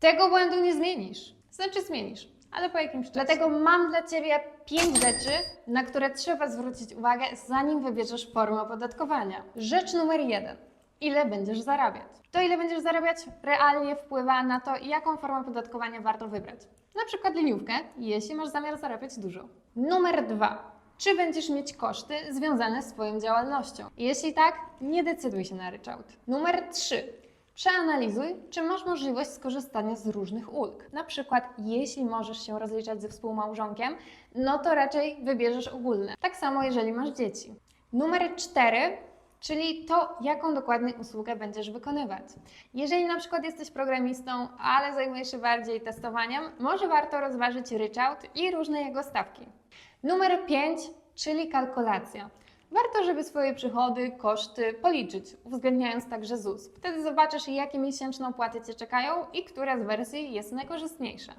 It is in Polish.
Tego błędu nie zmienisz. Znaczy zmienisz, ale po jakimś czasie. Dlatego mam dla Ciebie pięć rzeczy, na które trzeba zwrócić uwagę, zanim wybierzesz formę opodatkowania. Rzecz numer jeden. Ile będziesz zarabiać? To, ile będziesz zarabiać, realnie wpływa na to, jaką formę opodatkowania warto wybrać. Na przykład liniówkę, jeśli masz zamiar zarabiać dużo. Numer dwa. Czy będziesz mieć koszty związane z Twoją działalnością? Jeśli tak, nie decyduj się na ryczałt. Numer 3. Przeanalizuj, czy masz możliwość skorzystania z różnych ulg. Na przykład, jeśli możesz się rozliczać ze współmałżonkiem, no to raczej wybierzesz ogólne. Tak samo, jeżeli masz dzieci. Numer 4 czyli to, jaką dokładnie usługę będziesz wykonywać. Jeżeli na przykład jesteś programistą, ale zajmujesz się bardziej testowaniem, może warto rozważyć ryczałt i różne jego stawki. Numer 5, czyli kalkulacja. Warto, żeby swoje przychody, koszty policzyć, uwzględniając także ZUS. Wtedy zobaczysz, jakie miesięczne opłaty Cię czekają i która z wersji jest najkorzystniejsza.